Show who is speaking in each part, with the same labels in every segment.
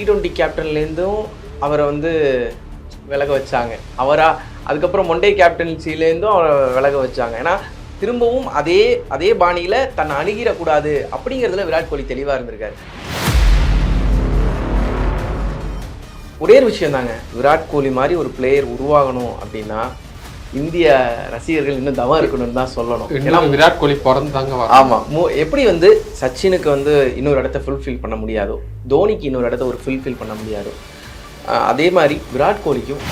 Speaker 1: T twenty கேப்டன்லேருந்தும் அவரை வந்து விலக வச்சாங்க. அவராக அதுக்கப்புறம் மொண்டே கேப்டன்சிலேருந்தும் அவரை விலக வச்சாங்க. ஏன்னா திரும்பவும் அதே அதே பாணியில் தன்னை அணுகிடக்கூடாது அப்படிங்கிறதுல விராட் கோலி தெளிவாக இருந்திருக்காரு. ஒரே ஒரு விஷயம் தாங்க விராட் கோலி மாதிரி ஒரு பிளேயர் உருவாகணும் அப்படின்னா இந்திய ரசிகர்கள் இன்னும் தவம் இருக்கணும்னு தான் சொல்லணும். ஏன்னா
Speaker 2: விராட் கோலி பிறந்தாங்க
Speaker 1: ஆமாம் மு எப்படி வந்து சச்சினுக்கு வந்து இன்னொரு இடத்த ஃபுல்ஃபில் பண்ண முடியாதோ தோனிக்கு இன்னொரு இடத்த ஒரு ஃபுல்ஃபில் பண்ண முடியாதோ அதே மாதிரி விராட் கோலிக்கும்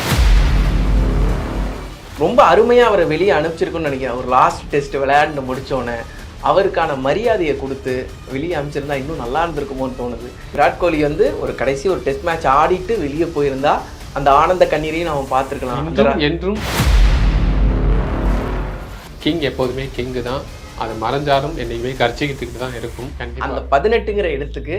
Speaker 1: ரொம்ப அருமையாக அவரை வெளியே அனுப்பிச்சிருக்குன்னு நினைக்கிறேன். ஒரு லாஸ்ட் டெஸ்ட் விளையாண்டு முடிச்சோன்னே அவருக்கான மரியாதையை கொடுத்து வெளியே அனுப்பிச்சிருந்தா இன்னும் நல்லா இருந்திருக்குமோன்னு தோணுது. விராட் கோலி வந்து ஒரு கடைசி ஒரு டெஸ்ட் மேட்ச் ஆடிட்டு வெளியே போயிருந்தா அந்த ஆனந்த கண்ணீரையும் நம்ம பார்த்துருக்கலாம்.
Speaker 2: என்றும் கிங் எப்போதுமே கிங்கு தான். அது மறைஞ்சாலும் என்னைக்குமே கர்ச்சிக்கிட்டு தான் இருக்கும்.
Speaker 1: அந்த பதினெட்டுங்கிற இடத்துக்கு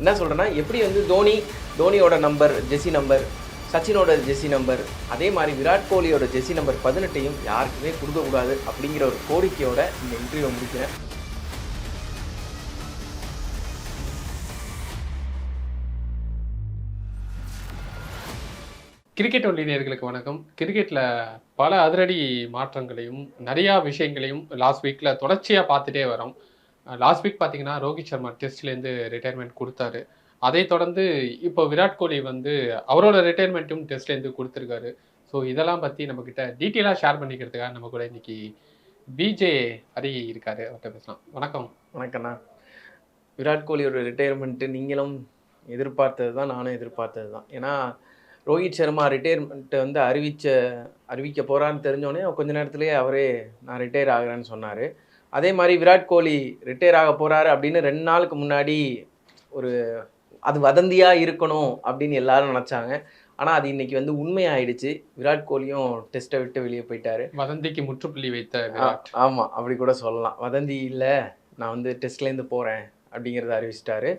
Speaker 1: என்ன சொல்கிறேன்னா எப்படி வந்து தோனி தோனியோட நம்பர் ஜெஸி நம்பர் சச்சினோட ஜெஸி நம்பர் அதே மாதிரி விராட் கோலியோட ஜெஸி நம்பர் பதினெட்டையும் யாருக்குமே கொடுக்கக்கூடாது அப்படிங்கிற ஒரு கோரிக்கையோட இந்த இன்டர்வியூ முடிக்கிறேன்.
Speaker 2: கிரிக்கெட் ஒன்லி நேர்களுக்கு வணக்கம். கிரிக்கெட்டில் பல அதிரடி மாற்றங்களையும் நிறையா விஷயங்களையும் லாஸ்ட் வீக்கில் தொடர்ச்சியாக பார்த்துட்டே வரோம். லாஸ்ட் வீக் பார்த்தீங்கன்னா ரோஹித் சர்மா டெஸ்ட்லேருந்து ரிட்டையர்மெண்ட் கொடுத்தாரு. அதை தொடர்ந்து இப்போ விராட் கோலி வந்து அவரோட ரிட்டையர்மெண்ட்டும் டெஸ்ட்லேருந்து கொடுத்துருக்காரு. ஸோ இதெல்லாம் பற்றி நம்மக்கிட்ட டீட்டெயிலாக ஷேர் பண்ணிக்கிறதுக்காக நம்ம கூட இன்னைக்கு பிஜே ஹரி இருக்காரு. அவர்கிட்ட பேசலாம். வணக்கம்.
Speaker 1: வணக்கண்ணா விராட் கோலியோட ரிட்டையர்மெண்ட்டு நீங்களும் எதிர்பார்த்தது தான் நானும் எதிர்பார்த்தது தான் ஏன்னா ரோஹித் சர்மா ரிட்டையர்மெண்ட்டை வந்து அறிவிச்ச அறிவிக்க போகிறான்னு தெரிஞ்சோடனே கொஞ்ச நேரத்திலேயே அவரே நான் ரிட்டையர் ஆகிறேன்னு சொன்னார். அதே மாதிரி விராட் கோலி ரிட்டையர் ஆக போகிறாரு அப்படின்னு ரெண்டு நாளுக்கு முன்னாடி ஒரு அது வதந்தியாக இருக்கணும் அப்படின்னு எல்லாரும் நினச்சாங்க. ஆனால் அது இன்னைக்கு வந்து உண்மையாயிடுச்சு. விராட் கோலியும் டெஸ்ட்டை விட்டு வெளியே போயிட்டாரு.
Speaker 2: வதந்திக்கு முற்றுப்புள்ளி வைத்த
Speaker 1: ஆமாம் அப்படி கூட சொல்லலாம். வதந்தி இல்லை நான் வந்து டெஸ்ட்லேருந்து போகிறேன் அப்படிங்கிறத அறிவிச்சிட்டாரு.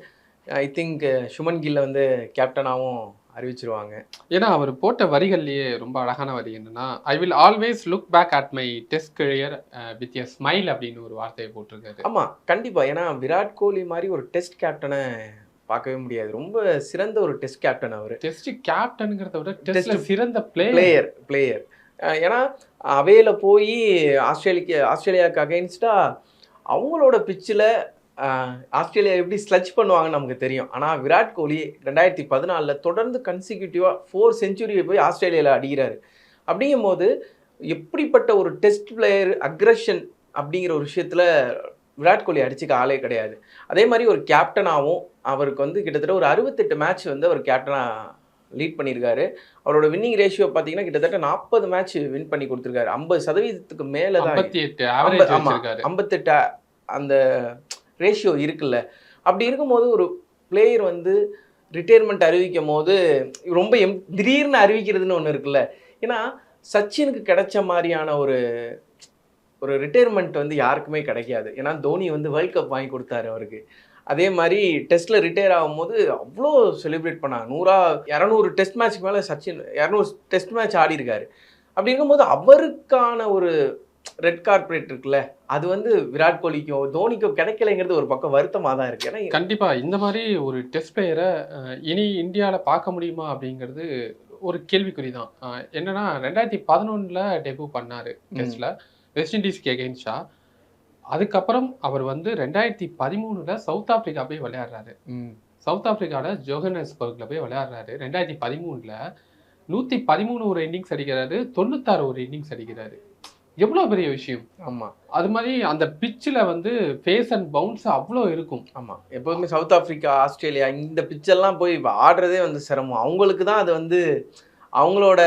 Speaker 1: ஐ திங்க் சுமன் கில்ல வந்து கேப்டனாகவும் அறிவிச்சிருவாங்க.
Speaker 2: ஏன்னா அவர் போட்ட வரிகள்லயே ரொம்ப அழகான வரி என்னன்னா I will always look back at my test career with a smile அப்படின்னு ஒரு வார்த்தையை போட்டிருக்காரு.
Speaker 1: ஆமாம் கண்டிப்பாக ஏன்னா விராட் கோலி மாதிரி ஒரு டெஸ்ட் கேப்டனை பார்க்கவே முடியாது. ரொம்ப சிறந்த ஒரு டெஸ்ட் கேப்டன் அவர்.
Speaker 2: டெஸ்ட் கேப்டனுங்கிறத விட டெஸ்ட்ல சிறந்த பிளேயர்
Speaker 1: பிளேயர் ஏன்னா அவையில் போய் ஆஸ்திரேலிக்கு ஆஸ்திரேலியாவுக்கு அகைன்ஸ்டாக அவங்களோட பிச்சில் ஆஸ்திரேலியா எப்படி ஸ்லட்ச் பண்ணுவாங்கன்னு நமக்கு தெரியும். ஆனால் விராட் கோலி ரெண்டாயிரத்தி பதினாலில் தொடர்ந்து கன்சிக்யூட்டிவாக ஃபோர் செஞ்சுரியை போய் ஆஸ்திரேலியாவில் அடிக்கிறாரு. அப்படிங்கும்போது எப்படிப்பட்ட ஒரு டெஸ்ட் பிளேயர் அக்ரஷன் அப்படிங்கிற ஒரு விஷயத்தில் விராட் கோலி அடிச்சுக்க ஆளே கிடையாது. அதே மாதிரி ஒரு கேப்டனாகவும் அவருக்கு வந்து கிட்டத்தட்ட ஒரு அறுபத்தெட்டு மேட்ச் வந்து அவர் கேப்டனாக லீட் பண்ணியிருக்காரு. அவரோட வின்னிங் ரேஷியோ பார்த்தீங்கன்னா கிட்டத்தட்ட நாற்பது மேட்ச் வின் பண்ணி கொடுத்துருக்காரு. ஐம்பது சதவீதத்துக்கு மேலே தான் ஐம்பத்தெட்டு அந்த ரேஷியோ இருக்குல்ல. அப்படி இருக்கும்போது ஒரு பிளேயர் வந்து ரிட்டையர்மெண்ட் அறிவிக்கும் போது ரொம்ப எம் திடீர்னு அறிவிக்கிறதுன்னு ஒன்று இருக்குல்ல. ஏன்னா சச்சினுக்கு கிடைச்ச மாதிரியான ஒரு ஒரு ரிட்டையர்மெண்ட் வந்து யாருக்குமே கிடைக்காது. ஏன்னா தோனி வந்து வேர்ல்ட் கப் வாங்கி கொடுத்தாரு அவருக்கு. அதே மாதிரி டெஸ்ட்டில் ரிட்டையர் ஆகும்போது அவ்வளோ செலிப்ரேட் பண்ணாங்க நூறா இரநூறு டெஸ்ட் மேட்ச்க்கு மேலே சச்சின் இரநூறு டெஸ்ட் மேட்ச் ஆடி இருக்காரு அப்படி இருக்கும்போது அவருக்கான ஒரு ரெட் கார்பரேட் இருக்குல்ல அது வந்து விராட் கோலிக்கோ தோனிக்கோ கிடைக்கலைங்கிறது ஒரு பக்கம் வருத்தமாக தான் இருக்கு. ஏன்னா
Speaker 2: கண்டிப்பா இந்த மாதிரி ஒரு டெஸ்ட் பிளேயரை இனி இந்தியால பார்க்க முடியுமா அப்படிங்கிறது ஒரு கேள்விக்குறி தான். என்னன்னா ரெண்டாயிரத்தி பதினொன்னுல டெபியூ பண்ணாரு டெஸ்ட்ல வெஸ்ட் இண்டீஸ்க்கு எகெயின்ஸ்டா அதுக்கப்புறம் அவர் வந்து ரெண்டாயிரத்தி பதிமூணுல சவுத் ஆப்பிரிக்கா போய் விளையாடுறாரு. சவுத் ஆப்பிரிக்காவில் ஜோகனஸ்பர்க்ல போய் விளையாடுறாரு. ரெண்டாயிரத்தி பதிமூணுல நூத்தி பதிமூணு ஒரு இன்னிங்ஸ் அடிக்கிறாரு தொண்ணூத்தாறு ஒரு இன்னிங்ஸ் அடிக்கிறாரு. எவ்வளவு பெரிய விஷயம்?
Speaker 1: ஆமாம்
Speaker 2: அது மாதிரி அந்த பிச்சில் வந்து ஃபேஸ் அண்ட் பவுன்ஸ் அவ்வளோ இருக்கும்.
Speaker 1: ஆமாம் எப்போதுமே சவுத் ஆப்பிரிக்கா ஆஸ்திரேலியா இந்த பிச்செல்லாம் போய் ஆடுறதே வந்து சிரமம். அவங்களுக்கு தான் அது வந்து அவங்களோட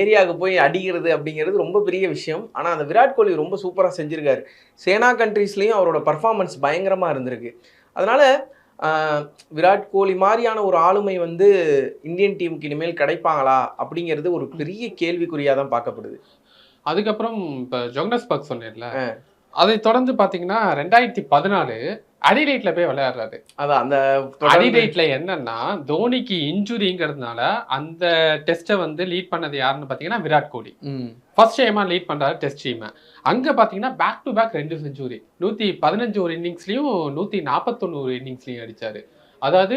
Speaker 1: ஏரியாவுக்கு போய் அடிக்கிறது அப்படிங்கிறது ரொம்ப பெரிய விஷயம். ஆனால் அந்த விராட் கோலி ரொம்ப சூப்பராக செஞ்சுருக்காரு. சேனா கண்ட்ரீஸ்லேயும் அவரோட பர்ஃபார்மன்ஸ் பயங்கரமாக இருந்திருக்கு. அதனால் விராட் கோலி மாதிரியான ஒரு ஆளுமை வந்து இந்தியன் டீமுக்கு இனிமேல் கிடைப்பாங்களா அப்படிங்கிறது ஒரு பெரிய கேள்விக்குறியாக தான் பார்க்கப்படுது.
Speaker 2: அதுக்கப்புறம் இப்போ ஜோகனஸ்பர்க் சொன்னேன்ல அதை தொடர்ந்து பார்த்தீங்கன்னா ரெண்டாயிரத்தி பதினாலு அடிலைட்ல போய் விளையாடுறாரு.
Speaker 1: அதான் அந்த
Speaker 2: அடிலைட்ல என்னன்னா தோனிக்கு இன்ஜுரிங்கிறதுனால அந்த டெஸ்ட்டை வந்து லீட் பண்ணது யாருன்னு பார்த்தீங்கன்னா விராட் கோலி.
Speaker 1: ம்.
Speaker 2: ஃபர்ஸ்ட் டைமா லீட் பண்றாரு டெஸ்ட் டீமை. அங்க பாத்தீங்கன்னா பேக் டு பேக் ரெண்டு செஞ்சுரி நூத்தி பதினஞ்சு ஒரு இன்னிங்ஸ்லயும் நூத்தி நாற்பத்தொன்னு ஒரு இன்னிங்ஸ்லயும் அடிச்சாரு. அதாவது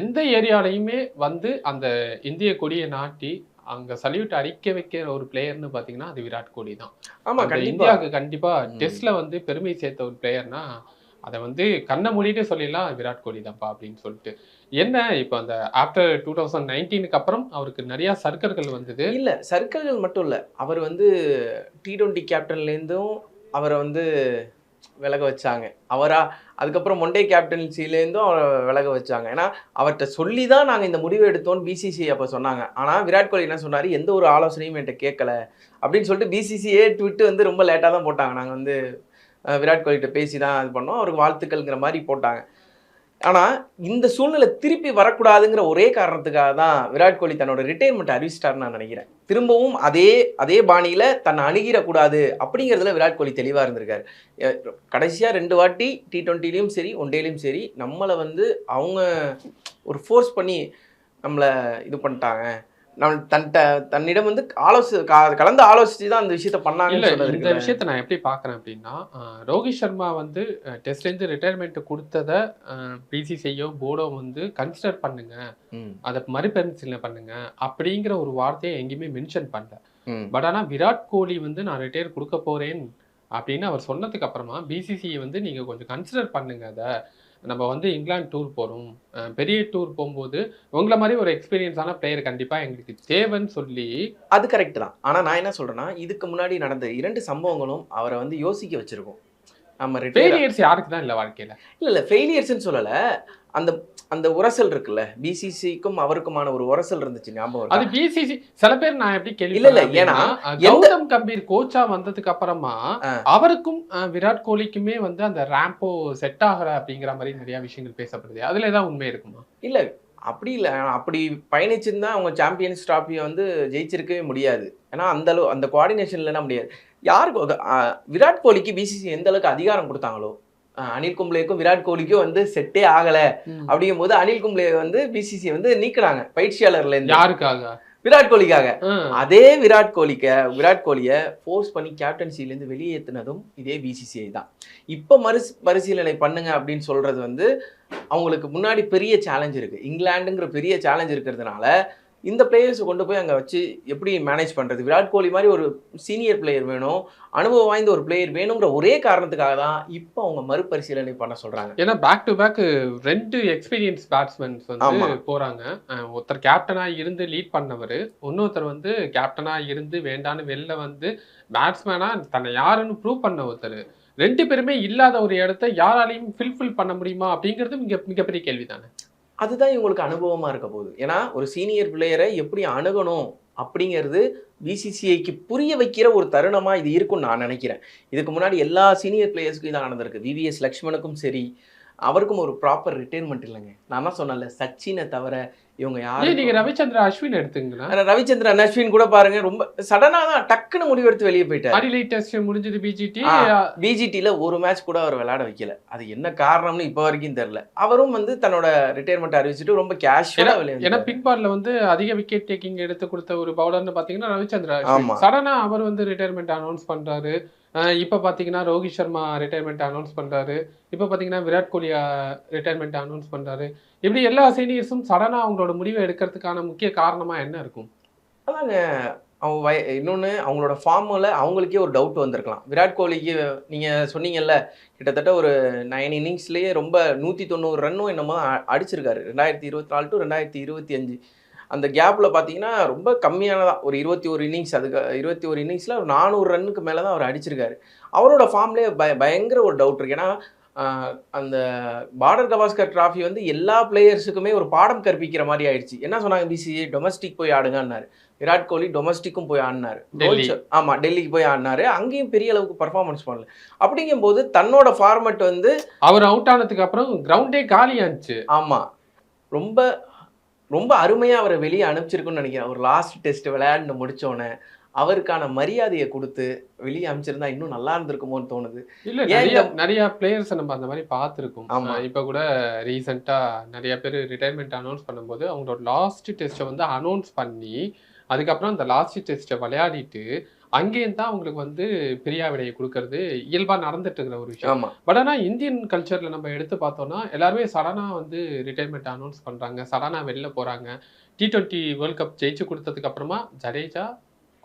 Speaker 2: எந்த ஏரியாலையுமே வந்து அந்த இந்திய கொடியை நாட்டி அங்க சல்யூட் அடிக்க வைக்கிற ஒரு பிளேயர்னு பாத்தீங்கன்னா அது விராட் கோலி தான்.
Speaker 1: ஆமா
Speaker 2: இந்தியாவுக்கு கண்டிப்பா. டெஸ்ட்ல வந்து பெருமை சேர்த்த ஒரு பிளேயர்னா அதை வந்து கண்ணை மூடிட்டு சொல்லிடலாம் விராட் கோலி தான்ப்பா அப்படின்னு சொல்லிட்டு. என்ன இப்போ அந்த ஆஃப்டர் டூ தௌசண்ட் நைன்டீனுக்கு அப்புறம் அவருக்கு நிறைய சர்க்கர்கள் வந்தது.
Speaker 1: இல்ல சர்க்கிள்கள் மட்டும் இல்ல. அவர் வந்து டி டுவெண்ட்டி கேப்டன்லேருந்தும் அவரை வந்து விலக வச்சாங்க. அவரா அதுக்கப்புறம் ஒன் கேப்டன்சிலேருந்தும் அவரை விலக வச்சாங்க. ஏன்னா அவர்கிட்ட சொல்லி தான் நாங்கள் இந்த முடிவு எடுத்தோம்னு பிசிசி அப்போ சொன்னாங்க. ஆனால் விராட் கோலி என்ன சொன்னார்? எந்த ஒரு ஆலோசனையும் என்கிட்ட கேட்கல அப்படின்னு சொல்லிட்டு பிசிசியே ட்விட்டு வந்து ரொம்ப லேட்டாக தான் போட்டாங்க. நாங்கள் வந்து விராட் கோலிகிட்ட பேசி தான் இது பண்ணோம். அவருக்கு வாழ்த்துக்கள்ங்கிற மாதிரி போட்டாங்க. ஆனால் இந்த சூழ்நிலை திருப்பி வரக்கூடாதுங்கிற ஒரே காரணத்துக்காக தான் விராட் கோலி தன்னோட ரிட்டையர்மெண்ட் அறிவிச்சிட்டாருன்னு நான் நினைக்கிறேன். திரும்பவும் அதே அதே பாணியில் தன்னை அணுகிடக்கூடாது அப்படிங்கிறதுல விராட் கோலி தெளிவாக இருந்திருக்காரு. கடைசியாக ரெண்டு வாட்டி டி ட்வெண்ட்டிலையும் சரி ஒன் டேலையும் சரி நம்மளை வந்து அவங்க ஒரு ஃபோர்ஸ் பண்ணி நம்மளை இது பண்ணிட்டாங்க. நம்ம தன்ட்ட தன்னிடம் வந்து ஆலோசி கலந்து ஆலோசிச்சு தான் அந்த விஷயத்த சொன்னது
Speaker 2: இந்த. விஷயத்த நான் எப்படி பார்க்கறேன் அப்படின்னா ரோஹித் சர்மா வந்து டெஸ்ட்ல இருந்து ரிட்டையர்மெண்ட் கொடுத்தத பிசிசியோ போர்டோ வந்து கன்சிடர் பண்ணுங்க அதை மறுபரிசீலனை பண்ணுங்க அப்படிங்கிற ஒரு வார்த்தையை எங்கேயுமே மென்ஷன் பண்ணல. பட் ஆனா விராட் கோலி வந்து நான் ரிட்டையர் கொடுக்க போறேன் அப்படின்னு அவர் சொன்னதுக்கு அப்புறமா பிசிசியை வந்து நீங்க கொஞ்சம் கன்சிடர் பண்ணுங்க அதை நம்ம வந்து இங்கிலாந்து டூர் அஹ் பெரிய டூர் போகும்போது உங்களை மாதிரி ஒரு எக்ஸ்பீரியன்ஸான பிளேயர் கண்டிப்பா எங்களுக்கு தேவைன்னு சொல்லி
Speaker 1: அது கரெக்ட் தான். ஆனால் நான் என்ன சொல்றேன்னா இதுக்கு முன்னாடி நடந்த இரண்டு சம்பவங்களும் அவரை வந்து யோசிக்க வச்சிருக்கோம். நம்ம
Speaker 2: ஃபெயிலியர்ஸ் யாருக்கு தான் இல்லை வாழ்க்கையில?
Speaker 1: இல்ல இல்ல ஃபெயிலியர்ஸ்னு சொல்லல. அந்த அந்த உரசல் இருக்குல்ல பிசிசிக்கும் அவருக்குமான ஒரு உரசல் இருந்துச்சு ஞாபகம்
Speaker 2: அது? பிசிசி சில பேர் நான் எப்படி கேள்வி
Speaker 1: இல்ல, இல்ல, ஏன்னா,
Speaker 2: கௌதம் கம்பீர் கோச்சா வந்ததுக்கு அப்புறமா. அவருக்கும் விராட் கோலிக்குமே வந்து அந்த ரேம்போ செட் ஆகல அப்படிங்கிற மாதிரி நிறைய விஷயங்கள் பேசப்படுது. அதுல ஏதாவது உண்மை இருக்குமா?
Speaker 1: இல்ல அப்படி இல்ல. அப்படி பயணிச்சிருந்தா அவங்க சாம்பியன்ஸ் டிராஃபியை வந்து ஜெயிச்சிருக்கவே முடியாது. ஏன்னா அந்த அளவு அந்த கோஆர்டினேஷன்லாம் முடியாது. யாருக்கு விராட் கோலிக்கு பிசிசி எந்த அளவுக்கு அதிகாரம் கொடுத்தாங்களோ அனில் கும்ப்ளேக்கும் விராட் கோலிக்கும் வந்து செட்டே ஆகல. அப்படிங்கும் போது அனில் கும்ப்ளே வந்து பிசிசி வந்து நீக்குறாங்க பயிற்சியாளர்ல இருந்து.
Speaker 2: யாருக்காக?
Speaker 1: விராட் கோலிக்காக. அதே விராட் கோலிக்க விராட் கோலியை ஃபோர்ஸ் பண்ணி கேப்டன்சிலேருந்து வெளியேற்றினதும் இதே பிசிசிஐ தான். இப்போ மறு பரிசீலனை பண்ணுங்க அப்படின்னு சொல்றது வந்து அவங்களுக்கு முன்னாடி பெரிய சேலஞ்ச் இருக்கு. இங்கிலாந்துங்கிற பெரிய சேலஞ்ச் இருக்கிறதுனால இந்த பிளேயர்ஸை கொண்டு போய் அங்கே வச்சு எப்படி மேனேஜ் பண்ணுறது விராட் கோலி மாதிரி ஒரு சீனியர் பிளேயர் வேணும் அனுபவம் வாய்ந்த ஒரு பிளேயர் வேணுங்கிற ஒரே காரணத்துக்காக தான் இப்போ அவங்க மறுபரிசீலனை பண்ண சொல்றாங்க.
Speaker 2: ஏன்னா பேக் டு பேக் ரெண்டு எக்ஸ்பீரியன்ஸ் பேட்ஸ்மேன்ஸ் வந்து அஹ் ஒருத்தர் கேப்டனா இருந்து லீட் பண்ணவர் இன்னொருத்தர் வந்து கேப்டனா இருந்து வேண்டான்னு வெளில வந்து பேட்ஸ்மேனா தன்னை யாருன்னு ப்ரூவ் பண்ண ஒருத்தர். ரெண்டு பேருமே இல்லாத ஒரு இடத்த யாராலையும் ஃபில்ஃபில் பண்ண முடியுமா அப்படிங்கிறது மிக மிகப்பெரிய கேள்வி தானே
Speaker 1: அதுதான் இவங்களுக்கு அனுபவமாக இருக்க போகுது. ஏன்னா ஒரு சீனியர் பிளேயரை எப்படி அணுகணும் அப்படிங்கிறது பிசிசிஐக்கு புரிய வைக்கிற ஒரு தருணமாக இது இருக்கும்னு நான் நினைக்கிறேன். இதுக்கு முன்னாடி எல்லா சீனியர் பிளேயர்ஸ்க்கும் இதான் நடந்திருக்கு. விவிஎஸ் லக்ஷ்மணுக்கும் சரி அவருக்கும் ஒரு ப்ராப்பர் ரிட்டைர்மெண்ட் இல்லைங்க. நான் தான் சொன்னேன்ல சச்சினை தவிர இவங்க
Speaker 2: ஏன் நீங்க ரவிச்சந்திர அஸ்வின் எடுத்துங்களா
Speaker 1: ரவிச்சந்திரன் அஸ்வின் கூட பாருங்க ரொம்ப சடனா தான் டக்குன்னு முடிவெடுத்து வெளியே போயிட்டார்.
Speaker 2: முடிஞ்சது பிஜிடி.
Speaker 1: பிஜிடியில் ஒரு மேட்ச் கூட அவர் விளையாட வைக்கல. அது என்ன காரணம்னு இப்போ வரைக்கும் தெரியல. அவரும் வந்து தன்னோட ரிட்டையர்மெண்ட் அறிவிச்சிட்டு ரொம்ப கேஷுவலாக வெளியே
Speaker 2: ஏன்னா. பிக் வந்து அதிக விக்கெட் டேக்கிங் எடுத்து கொடுத்த ஒரு பவுலர்னு பாத்தீங்கன்னா ரவிச்சந்திர
Speaker 1: ஆமா.
Speaker 2: சடனா அவர் வந்து ரிட்டையர்மெண்ட் அனௌன்ஸ் பண்றாரு. இப்போ பார்த்தீங்கன்னா ரோஹித் சர்மா ரிட்டையர்மெண்ட் அனௌன்ஸ் பண்ணுறாரு இப்போ பார்த்தீங்கன்னா விராட் கோலி ரிட்டையர்மெண்ட் அனௌன்ஸ் பண்ணுறாரு இப்படி எல்லா சீனியர்ஸும் சடனாக அவங்களோட முடிவை எடுக்கிறதுக்கான முக்கிய காரணமாக என்ன இருக்கும்?
Speaker 1: அதாங்க அவங்க வய இன்னொன்று அவங்களோட ஃபார்மில் அவங்களுக்கே ஒரு டவுட் வந்திருக்கலாம். விராட் கோலிக்கு நீங்கள் சொன்னீங்கல்ல கிட்டத்தட்ட ஒரு நைன் இன்னிங்ஸ்லேயே ரொம்ப நூற்றி தொண்ணூறு ரன்னும் என்னமோ அடிச்சிருக்காரு. ரெண்டாயிரத்தி இருபத்தி நாலு டு ரெண்டாயிரத்தி இருபத்தி அஞ்சு. அந்த கேப்பில் பார்த்தீங்கன்னா ரொம்ப கம்மியானதான் ஒரு இருபத்தி ஒரு இன்னிங்ஸ் அதுக்கு இருபத்தி ஒரு இன்னிங்ஸில் ஒரு நானூறு ரன்னுக்கு மேலே தான் அவர் அடிச்சிருக்காரு. அவரோட ஃபார்ம்லேயே பய பயங்கர ஒரு டவுட் இருக்கு. ஏன்னா அந்த பார்டர் கவாஸ்கர் டிராஃபி வந்து எல்லா பிளேயர்ஸுக்குமே ஒரு பாடம் கற்பிக்கிற மாதிரி ஆயிடுச்சு. என்ன சொன்னாங்க பிசிசி டொமஸ்டிக் போய் ஆடுங்கன்னாரு. விராட் கோலி டொமஸ்டிக்கும் போய் ஆடினாரு.
Speaker 2: டெல்லி.
Speaker 1: ரோஹித் சர்- ஆமா டெல்லிக்கு போய் ஆடினாரு. அங்கேயும் பெரிய அளவுக்கு பர்ஃபார்மன்ஸ் பண்ணல. அப்படிங்கும்போது தன்னோட ஃபார்மட் வந்து
Speaker 2: அவர் அவுட் ஆனதுக்கு அப்புறம் கிரவுண்டே காலியாச்சு.
Speaker 1: ஆமா. ரொம்ப ரொம்ப அருமையா அவரை வெளியே அனுப்பிச்சிருக்குன்னு நினைக்கிறேன். ஒரு லாஸ்ட் டெஸ்ட் விளையாண்டு முடிச்சோன்னே அவருக்கான மரியாதையை கொடுத்து வெளியே அனுப்பிச்சிருந்தா இன்னும் நல்லா இருந்திருக்குமோன்னு தோணுது.
Speaker 2: இல்ல நிறைய நிறைய பிளேயர்ஸ் நம்ம அந்த மாதிரி பார்த்துருக்கோம்.
Speaker 1: ஆமா.
Speaker 2: இப்ப கூட ரீசெண்டா நிறைய பேர் ரிட்டையர்மெண்ட் அனௌன்ஸ் பண்ணும்போது அவங்களோட லாஸ்ட் டெஸ்ட்டை வந்து அனௌன்ஸ் பண்ணி அதுக்கப்புறம் அந்த லாஸ்ட் டெஸ்ட்டை விளையாடிட்டு அங்கேயும் தான் அவங்களுக்கு வந்து பிரியாவிடையை கொடுக்கறது இயல்பா நடந்துட்டு இருக்கிற ஒரு விஷயம். பட் ஆனா இந்தியன் கல்ச்சர்ல நம்ம எடுத்து பார்த்தோம்னா எல்லாருமே சடனா வந்து ரிட்டைர்மெண்ட் அனௌன்ஸ் பண்றாங்க. சடனா வெளில போறாங்க. டி டுவெண்ட்டி வேர்ல்ட் கப் ஜெயிச்சு கொடுத்ததுக்கு அப்புறமா ஜடேஜா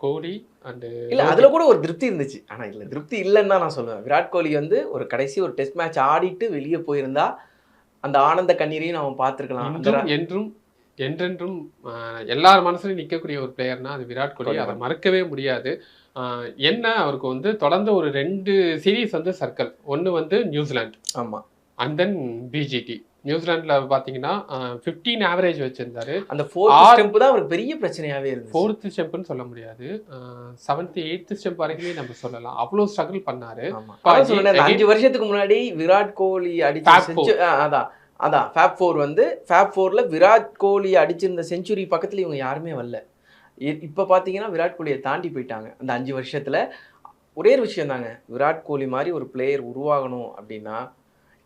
Speaker 2: கோலி அண்ட்
Speaker 1: இல்ல அதுல கூட ஒரு திருப்தி இருந்துச்சு. ஆனா இல்ல திருப்தி இல்லைன்னு தான் நான் சொல்லுவேன். விராட் கோலி வந்து ஒரு கடைசி ஒரு டெஸ்ட் மேட்ச் ஆடிட்டு வெளியே போயிருந்தா அந்த ஆனந்த கண்ணீரையும் நம்ம பார்த்திருக்கலாம்.
Speaker 2: என்றும் என்றென்றும் எல்லார் மனசுலயும் நிக்கக்கூடிய ஒரு பிளேயர்னா அது விராட் கோலி. அதை மறக்கவே முடியாது. என்ன அவருக்கு வந்து தொடர்ந்து ஒரு ரெண்டு சீரீஸ் வந்து சர்க்கிள் ஒன்னு வந்து நியூசிலாந்து
Speaker 1: ஆமா.
Speaker 2: அண்ட் தென் பிஜிடி நியூசிலாந்துல பாத்தீங்கன்னா ஃபிஃப்டீன் ஆவரேஜ் வச்சிருந்தாரு.
Speaker 1: அந்த ஃபோர்த் ஸ்டெம்ப் தான் அவருக்கு பெரிய பிரச்சனையாவே இருந்துச்சு.
Speaker 2: ஃபோர்த் ஸ்டெப்னு சொல்ல முடியாது. செவன்த் எயித்து ஸ்டெப் வரைக்குமே நம்ம சொல்லலாம். அவ்வளோ ஸ்ட்ரகிள் பண்ணாரு.
Speaker 1: அஞ்சு வருஷத்துக்கு முன்னாடி விராட் கோலி அடிச்ச அதான் அதான் ஃபேப் ஃபோர் வந்து ஃபேப் ஃபோர்ல விராட் கோலி அடிச்சிருந்த செஞ்சுரி பக்கத்துல இவங்க யாருமே வரல. இப்ப பாத்தீங்கன்னா விராட் கோலியை தாண்டி போயிட்டாங்க. அந்த அஞ்சு வருஷத்துல ஒரே ஒரு விஷயம் தாங்க. விராட் கோலி மாதிரி ஒரு பிளேயர் உருவாகணும் அப்படின்னா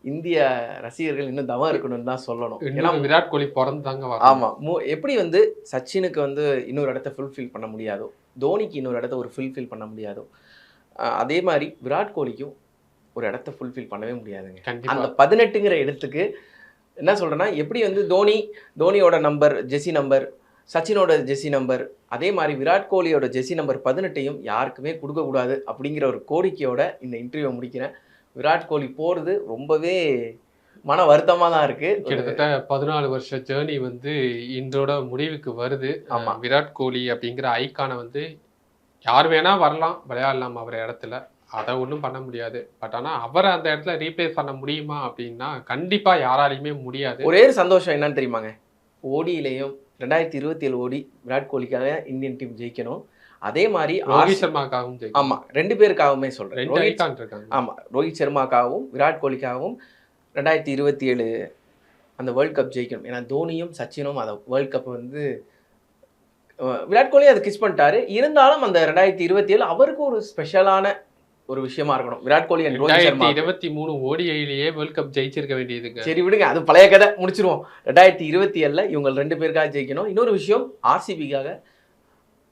Speaker 1: இந்திய ரசிகர்கள் இன்னும் தவம் இருக்கணும்னு தான் சொல்லணும். ஏன்னா
Speaker 2: விராட் கோலி பிறந்தாங்க வரும்
Speaker 1: ஆமா. மு- எப்படி வந்து சச்சினுக்கு வந்து இன்னொரு இடத்த ஃபுல்ஃபில் பண்ண முடியாதோ தோனிக்கு இன்னொரு இடத்த ஒரு ஃபுல்ஃபில் பண்ண முடியாதோ அதே மாதிரி விராட் கோலிக்கும் ஒரு இடத்த ஃபுல்ஃபில் பண்ணவே முடியாதுங்க. அந்த பதினெட்டுங்கிற இடத்துக்கு என்ன சொல்றேன்னா எப்படி வந்து தோனி தோனியோட நம்பர் ஜெஸி நம்பர் சச்சினோட ஜெஸி நம்பர் அதே மாதிரி விராட் கோலியோட ஜெஸி நம்பர் பதினெட்டையும் யாருக்குமே கொடுக்கக்கூடாது அப்படிங்கிற ஒரு கோரிக்கையோட இந்த இன்டர்வியூ முடிக்கிறேன். விராட் கோலி போகிறது ரொம்பவே மன வருத்தமாக தான் இருக்கு.
Speaker 2: கிட்டத்தட்ட பதினாலு வருஷ ஜேர்னி வந்து இன்றோட முடிவுக்கு வருது.
Speaker 1: ஆமா.
Speaker 2: அஹ் விராட் கோலி அப்படிங்கிற ஐக்கானை வந்து யார் வேணா வரலாம் விளையாடலாம் அவர் இடத்துல. அதை ஒன்றும் பண்ண முடியாது. பட் ஆனா அவரை அந்த இடத்துல ரீப்ளேஸ் பண்ண முடியுமா அப்படின்னா கண்டிப்பா யாராலையுமே முடியாது.
Speaker 1: ஒரே ஒரு சந்தோஷம் என்னன்னு தெரியுமாங்க? ஓடியிலையும் ரெண்டாயிரத்தி இருபத்தி ஏழு ஓடி விராட் கோலிக்காக இந்தியன் டீம் ஜெயிக்கணும். அதே மாதிரி
Speaker 2: ரோஹித் சர்மாக்காகவும் ஜெயிக்கும்
Speaker 1: ஆமா ரெண்டு பேருக்காகவுமே சொல்றேன்.
Speaker 2: ரெண்டு
Speaker 1: ரோஹித்
Speaker 2: ஐக்கான் இருக்காங்க.
Speaker 1: ஆமா ரோஹித் சர்மாக்காகவும் விராட் கோலிக்காகவும் ரெண்டாயிரத்தி இருபத்தி ஏழு அந்த வேர்ல்ட் கப் ஜெயிக்கணும். ஏன்னா தோனியும் சச்சினும் அதை வேர்ல்ட் கப் வந்து விராட் கோலி அதை கிஸ் பண்ணிட்டாரு. இருந்தாலும் அந்த ரெண்டாயிரத்தி இருபத்தி ஏழு அவருக்கு ஒரு ஸ்பெஷலான ஒரு விஷயமா இருக்கணும். விராட் கோலி அண்ட் ரோஹித் சர்மா.
Speaker 2: இருபத்தி மூணு ஓடிஐலேயே வேர்ல்ட் கப் ஜெயிச்சிருக்க வேண்டியதுங்க.
Speaker 1: சரி விடுங்க. அது பழைய கதை. முடிச்சிருவோம். ரெண்டாயிரத்தி இருபத்தி ஏழுல இவங்க ரெண்டு பேருக்காக ஜெயிக்கணும். இன்னொரு விஷயம் ஆர்சிபிக்காக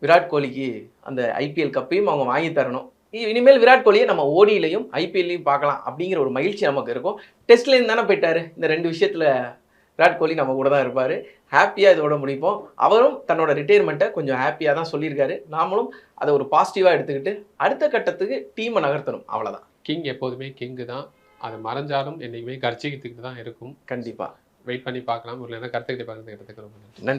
Speaker 1: விராட் கோலிக்கு அந்த ஐபிஎல் கப்பையும் அவங்க வாங்கி தரணும். இனிமேல் விராட் கோலியை நம்ம ஓடியிலையும் ஐபிஎல்லையும் பார்க்கலாம் அப்படிங்கிற ஒரு மகிழ்ச்சி நமக்கு இருக்கும். டெஸ்ட்லேருந்து தானே போயிட்டாரு. இந்த ரெண்டு விஷயத்துல விராட் கோலி நம்ம கூட தான் இருப்பார். ஹாப்பியாக இதோட முடிப்போம். அவரும் தன்னோட ரிட்டையர்மெண்ட்டை கொஞ்சம் ஹாப்பியாக தான் சொல்லியிருக்காரு. நாமளும் அதை ஒரு பாசிட்டிவாக எடுத்துக்கிட்டு அடுத்த கட்டத்துக்கு டீமை நகர்த்தணும். அவ்வளோதான்
Speaker 2: கிங் எப்போதுமே கிங்கு தான். அது மறைஞ்சாலும் என்னைக்குமே கர்ச்சிக்கிட்டு தான் இருக்கும்.
Speaker 1: கண்டிப்பாக
Speaker 2: வெயிட் பண்ணி பார்க்கலாம். ஒரு கருத்துக்கிட்டு பார்க்கறது எடுத்துக்கிறோம்
Speaker 1: நன்றி.